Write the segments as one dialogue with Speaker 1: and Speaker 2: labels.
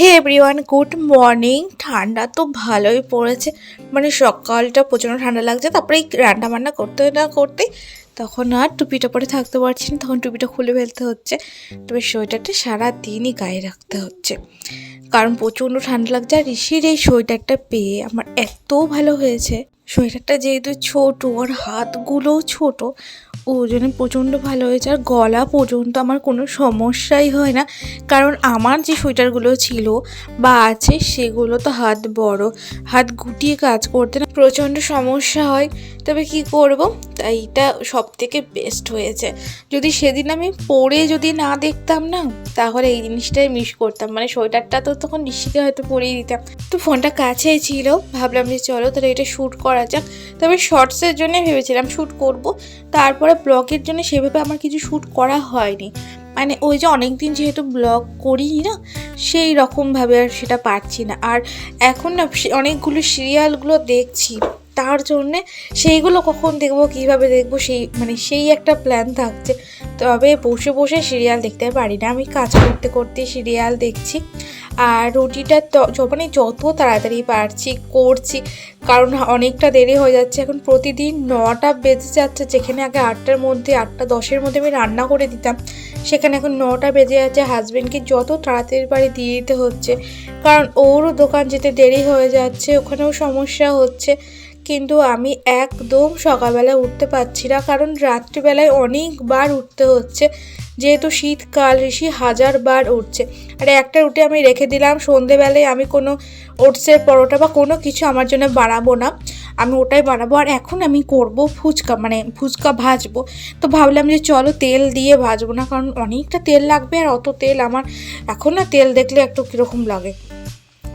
Speaker 1: হে everyone good morning ঠান্ডা তো ভালোই পড়েছে। মানে সকালটা প্রচণ্ড ঠান্ডা লাগছে, তারপরে রান্না বান্না করতে না করতে তখন আর টুপিটা পরে থাকতে পারছি না, তখন টুপিটা খুলে ফেলতে হচ্ছে। তবে সোয়েটারটা সারা দিনই গায়ে রাখতে হচ্ছে। কারণ প্রচণ্ড ঠান্ডা লাগছে আর ঋষির এই সোয়েটারটা পেয়ে আমার এত ভালো হয়েছে। সোয়েটারটা যেহেতু ছোটো আর হাতগুলোও ছোট ও জন্য প্রচণ্ড ভালো হয়েছে, আর গলা পর্যন্ত আমার কোনো সমস্যাই হয় না। কারণ আমার যে সোয়েটারগুলো ছিল বা আছে, সেগুলো তো হাত বড়। হাত গুটিয়ে কাজ করতে না প্রচণ্ড সমস্যা হয়। তবে কি করব? তাই এটা সব থেকে বেস্ট হয়েছে। যদি সেদিন আমি পরে যদি না দেখতাম না, তাহলে এই জিনিসটাই মিস করতাম। মানে সোয়েটারটা তো তখন ঋষিকে হয়তো পরিয়ে দিতাম। তো ফোনটা কাছেই ছিল, ভাবলাম যে চলো তাহলে এটা শ্যুট করা যাক। তবে শর্টসের জন্য ভেবেছিলাম শ্যুট করব। তারপরে ব্লগের জন্য সেভাবে আমার কিছু শ্যুট করা হয়নি। মানে ওই যে অনেক দিন যেহেতু ব্লগ করি না সেই রকমভাবে আর সেটা পারছি না। আর এখন না অনেকগুলো সিরিয়ালগুলো দেখছি। তার জন্যে সেইগুলো কখন দেখব, কীভাবে দেখব, সেই মানে সেই একটা প্ল্যান থাকছে। তবে বসে বসে সিরিয়াল দেখতে পারি না। আমি কাজ করতে করতে সিরিয়াল দেখছি। আর রুটিটা মানে যত তাড়াতাড়ি পারছি, করছি, কারণ অনেকটা দেরি হয়ে যাচ্ছে। এখন প্রতিদিন নটা বেজে যাচ্ছে। যেখানে আগে আটটার মধ্যে, আটটা দশের মধ্যে আমি রান্না করে দিতাম, সেখানে এখন নটা বেজে যাচ্ছে। হাজব্যান্ডকে যত তাড়াতাড়ি বাড়ি দিয়ে দিতে হচ্ছে। কারণ ওরও দোকান যেতে দেরি হয়ে যাচ্ছে, ওখানেও সমস্যা হচ্ছে। কিন্তু আমি একদম সকালবেলা উঠতে পারছি না, কারণ রাত্রিবেলায় অনেকবার উঠতে হচ্ছে। যেহেতু শীতকাল, ঋষি হাজার বার উঠছে। আর একটা রুটি আমি রেখে দিলাম, সন্ধেবেলায় আমি কোনো ওটসের পরোটা বা কোনো কিছু আমার জন্য বানাবো না। আমি ওটাই বানাবো। আর এখন আমি করব ফুচকা মানে ফুচকা ভাজবো। তো ভাবলাম যে চলো তেল দিয়ে ভাজবো না, কারণ অনেকটা তেল লাগবে আর অত তেল আমার এখন না তেল দেখলে একটু কীরকম লাগে।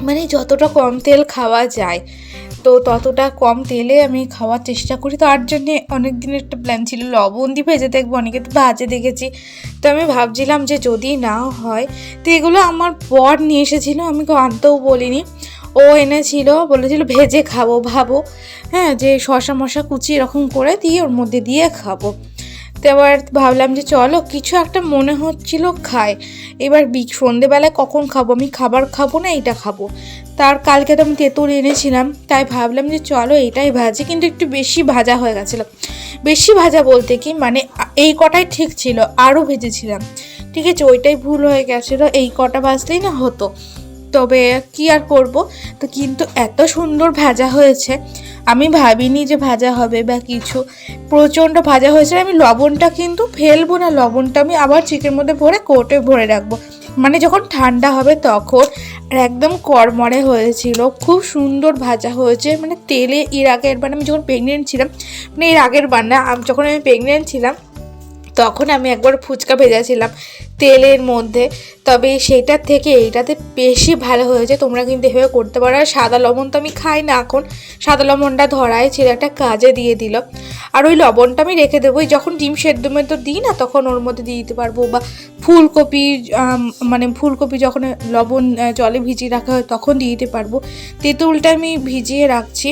Speaker 1: মানে যতটা কম তেল খাওয়া যায়। তো ততটা কম তেলে আমি খাওয়ার চেষ্টা করি। তো আর জন্যে অনেক দিনের একটা প্ল্যান ছিল, লবণ দিয়ে ভেজে দেখব, অনেকে তো ভাজে দেখেছি। তো আমি ভাবছিলাম যে যদি না হয়, তো এগুলো আমার বর নিয়ে এসেছিল, আমি আনতেও বলিনি। ও এনেছিল, বলেছিল ভেজে খাব, ভাবো। হ্যাঁ যে শশা মশা কুচি এরকম করে দিয়ে ওর মধ্যে দিয়ে খাব। তো এবার ভাবলাম যে চলো, কিছু একটা মনে হচ্ছিল খায় এবার বি সন্ধেবেলায় কখন খাব? আমি খাবার খাব না, এইটা খাব। তার কালকে তো আমি তেঁতুল এনেছিলাম, তাই ভাবলাম যে চলো এটাই ভাজি, কিন্তু একটু বেশি ভাজা হয়ে গেছিল। বেশি ভাজা বলতে কি মানে এই কটাই ঠিক ছিল, আরও ভেজেছিলাম। ঠিক আছে, ওইটাই ভুল হয়ে গেছিল, এই কটা ভাজলেই না হতো। তবে কি আর করব, তো কিন্তু এত সুন্দর ভাজা হয়েছে, আমি ভাবিনি যে ভাজা হবে বা কিছু। প্রচণ্ড ভাজা হয়েছে, আমি লবণটা কিন্তু ফেলব না, লবণটা আমি আবার চিকের মধ্যে ভরে কোটে ভরে রাখব। মানে যখন ঠান্ডা হবে তখন আর একদম কড়মড়ে হয়েছিল, খুব সুন্দর ভাজা হয়েছে মানে তেলে এর আগের মানে আমি যখন প্রেগনেন্ট ছিলাম মানে এর আগের বান্না যখন আমি প্রেগনেন্ট ছিলাম, তখন আমি একবার ফুচকা ভেজেছিলাম তেলের মধ্যে। তবে সেইটার থেকে এইটাতে বেশি ভালো হয়েছে। তোমরা কিন্তু এভাবে করতে পারো। আর সাদা লবণ তো আমি খাই না এখন। সাদা লবণটা ধরায় ছিল একটা কাজে দিয়ে দিল। আর ওই লবণটা আমি রেখে দেবো। যখন ডিম সেদ্ধ মেদ্ধ দিই না, তখন ওর মধ্যে দিয়ে দিতে পারব। বা ফুলকপি মানে ফুলকপি যখন লবণ জলে ভিজিয়ে রাখা হয়, তখন দিয়ে দিতে পারব। তেঁতুলটা আমি ভিজিয়ে রাখছি।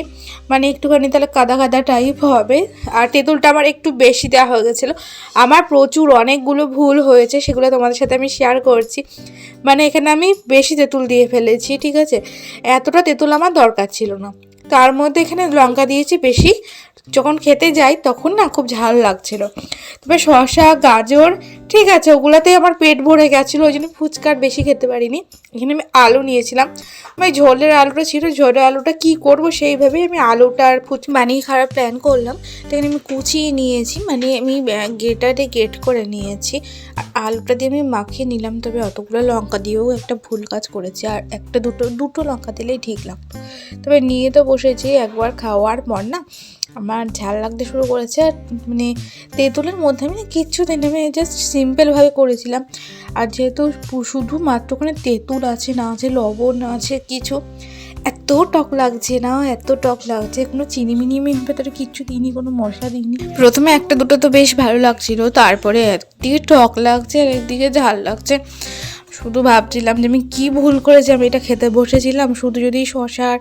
Speaker 1: মানে একটুখানি তাহলে কাদা কাদা টাইপ হবে। আর তেঁতুলটা আমার একটু বেশি দেওয়া হয়ে গেছিল। আমার প্রচুর অনেকগুলো ভুল হয়েছে। সেগুলো তোমাদের সাথে আমি শেয়ার করছি। মানে এখানে আমি বেশি তেঁতুল দিয়ে ফেলেছি, ঠিক আছে? এতটা তেঁতুল আমার দরকার ছিল না। তার মধ্যে এখানে লঙ্কা দিয়েছি বেশি যখন খেতে যাই তখন না খুব ঝাল লাগছিল। তবে শসা, গাজর, ঠিক আছে, ওগুলাতেই আমার পেট ভরে গেছিল, ওই জন্য ফুচকার বেশি খেতে পারিনি। এখানে আমি আলু নিয়েছিলাম। আমি ঝোলের আলুটা ছিল, ঝোলের আলুটা কি করব সেইভাবেই আমি আলুটা আর ফুচ বানিয়ে খাওয়ার প্ল্যান করলাম। তো এখানে আমি কুচিয়ে নিয়েছি মানে আমি গেটারে গেট করে নিয়েছি। আর আলুটা দিয়ে আমি মাখিয়ে নিলাম, তবে অতগুলো লঙ্কা দিয়েও একটা ভুল কাজ করেছি, আর একটা দুটো দুটো লঙ্কা দিলেই ঠিক লাগতো। তবে নিয়ে তো বসেছি, একবার খাওয়ার পর না আমার ঝাল লাগতে শুরু করেছে আর মানে তেঁতুলের মধ্যে আমি কিচ্ছু দিন আমি জাস্ট সিম্পলভাবে করেছিলাম। আর যেহেতু শুধু শুধুমাত্র ওখানে তেঁতুল আছে, না আছে লবণ, না আছে কিছু, এত টক লাগছে না, এত টক লাগছে, কোনো চিনি মিনি আমি ভেতরে কিচ্ছু দিইনি, কোনো মশলা দিইনি। প্রথমে একটা দুটো তো বেশ ভালো লাগছিল, তারপরে একদিকে টক লাগছে আর একদিকে ঝাল লাগছে। শুধু ভাবছিলাম যে আমি কী ভুল করেছি, আমি এটা খেতে বসেছিলাম, শুধু যদি শশা আর আর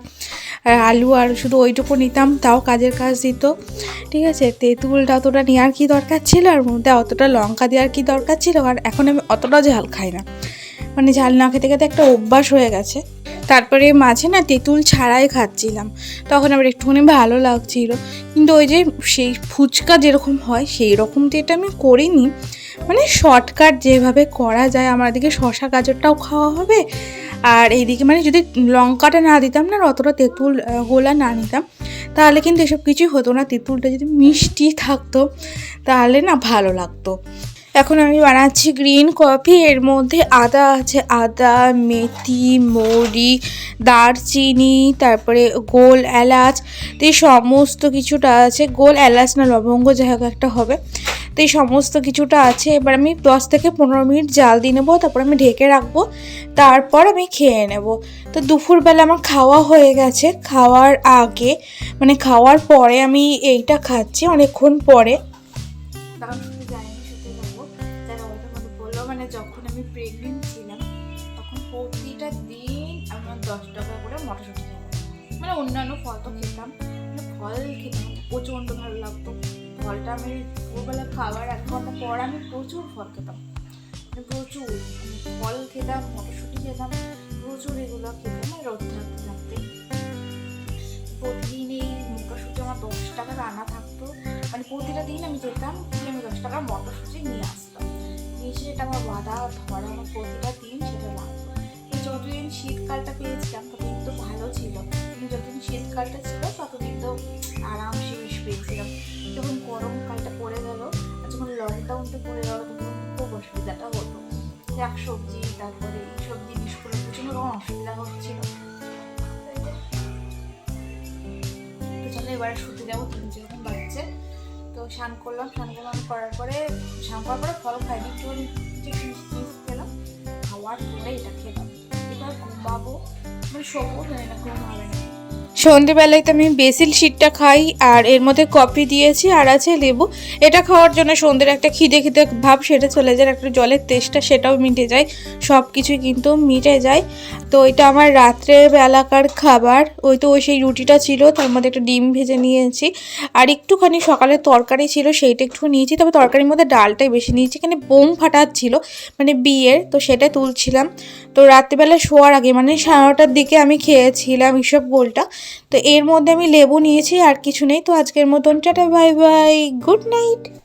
Speaker 1: আলু আর শুধু ওইটুকু নিতাম, তাও কাজের কাজ দিত। ঠিক আছে? তেঁতুলটা অতটা নেওয়ার কি দরকার ছিল? আর মধ্যে অতটা লঙ্কা দেওয়ার কি দরকার ছিল? আর এখন আমি অতটা ঝাল খাই না। মানে ঝাল না খেতে খেতে একটা অভ্যাস হয়ে গেছে। তারপরে মাঝে না তেঁতুল ছাড়াই খাচ্ছিলাম। তখন আবার একটুখানি ভালো লাগছিল। কিন্তু ওই যে সেই ফুচকা যেরকম হয় সেই রকম তো এটা আমি করিনি। মানে শর্টকাট যেভাবে করা যায়, আমার দিকে শশা গাজরটাও খাওয়া হবে আর এইদিকে মানে যদি লঙ্কাটা না দিতাম না অতটা তেঁতুল গোলা না নিতাম, তাহলে কিন্তু এসব কিছুই হতো না। তেঁতুলটা যদি মিষ্টি থাকতো, তাহলে না ভালো লাগতো। এখন আমি বানাচ্ছি গ্রিন কফি। এর মধ্যে আদা আছে। আদা, মেথি মৌরি দারচিনি, তারপরে গোল এলাচ তো এই সমস্ত কিছুটা আছে। গোল এলাচ না লবঙ্গ, যাই হোক একটা হবে। তো এই সমস্ত কিছুটা আছে। এবার আমি দশ থেকে পনেরো মিনিট জাল দিয়ে নেব, তারপর আমি ঢেকে রাখব, তারপর আমি খেয়ে নেব। তো দুপুরবেলা আমার খাওয়া হয়ে গেছে। খাওয়ার আগে মানে খাওয়ার পরে আমি এইটা খাচ্ছি, অনেকক্ষণ পরে। মানে মানে অন্যান্য ফল তো খেতাম। মানে ফল খেতাম, প্রচণ্ড ভালো লাগতো। ফলটা আমি দুপুরবেলা খাওয়ার এক ঘণ্টা পর আমি প্রচুর ফল খেতাম। মানে প্রচুর ফল খেতাম, মটরশুঁটি খেতাম, প্রচুর এগুলো খেতাম আর রোদ থাকতে থাকতে প্রতিদিন এই মটরশুঁটি আমার দশ টাকা রান্না থাকতো। মানে প্রতিটা দিন আমি যেতাম, গিয়ে আমি দশ টাকার মটরশুঁটি নিয়ে আসতাম। নিয়ে এসে এটা আমার বাঁধা ধরা আমার প্রতিটা দিন সেটা লাগতো। যতদিন শীতকালটা পেয়েছিলাম ততদিন তো ভালো ছিল। যতদিন শীতকালটা ছিল ততদিন তো আরামসে পেয়েছিলাম। যখন গরমকালটা পড়ে গেল আর যখন লকডাউনটা পড়ে গেল, তখন খুব অসুবিধাটা হতো। শাক সবজি, তারপরে এইসব জিনিসগুলো প্রচণ্ড রকম অসুবিধা হচ্ছিল। তো চলো এবারে শুতে যাব তুমি যেরকম বাচ্চা তো স্নান করলাম স্নান করলাম করার পরে, স্নান করার পরে ফল খাইনি একটু ঠিক মিষ্টি মিষ্টি খেলাম। খাওয়ার পরে এটা খেলাম। এবার ঘুমাবো। মানে শোবো জানি না ঘুম হবে না। সন্ধেবেলায় তো আমি বেসিল শিটটা খাই, আর এর মধ্যে কফি দিয়েছি, আর আছে লেবু। এটা খাওয়ার জন্য সন্ধ্যের একটা খিদে খিদে ভাব সেটা চলে যায় একটা জলের তেষ্টা সেটাও মিটে যায় সব কিছুই কিন্তু মিটে যায়। তো এটা আমার রাত্রের বেলাকার খাবার, ওই তো ওই সেই রুটিটা ছিল, তার মধ্যে একটা ডিম ভেজে নিয়েছি, আর একটুখানি সকালে তরকারি ছিল সেইটা একটু নিয়েছি, তবে তরকারির মধ্যে ডালটাই বেশি নিয়েছি, এখানে বোম ফাটাচ্ছিল মানে বিয়ের, তো সেটা তুলছিলাম। তো রাত্রিবেলা শোয়ার আগে মানে সাড়ে নটার দিকে আমি খেয়েছিলাম এইসব গোলটা তো এর মধ্যে আমি লেবু নিয়েছি আর কিছু নেই। তো আজকের মতন, ta ta, bye bye, good night.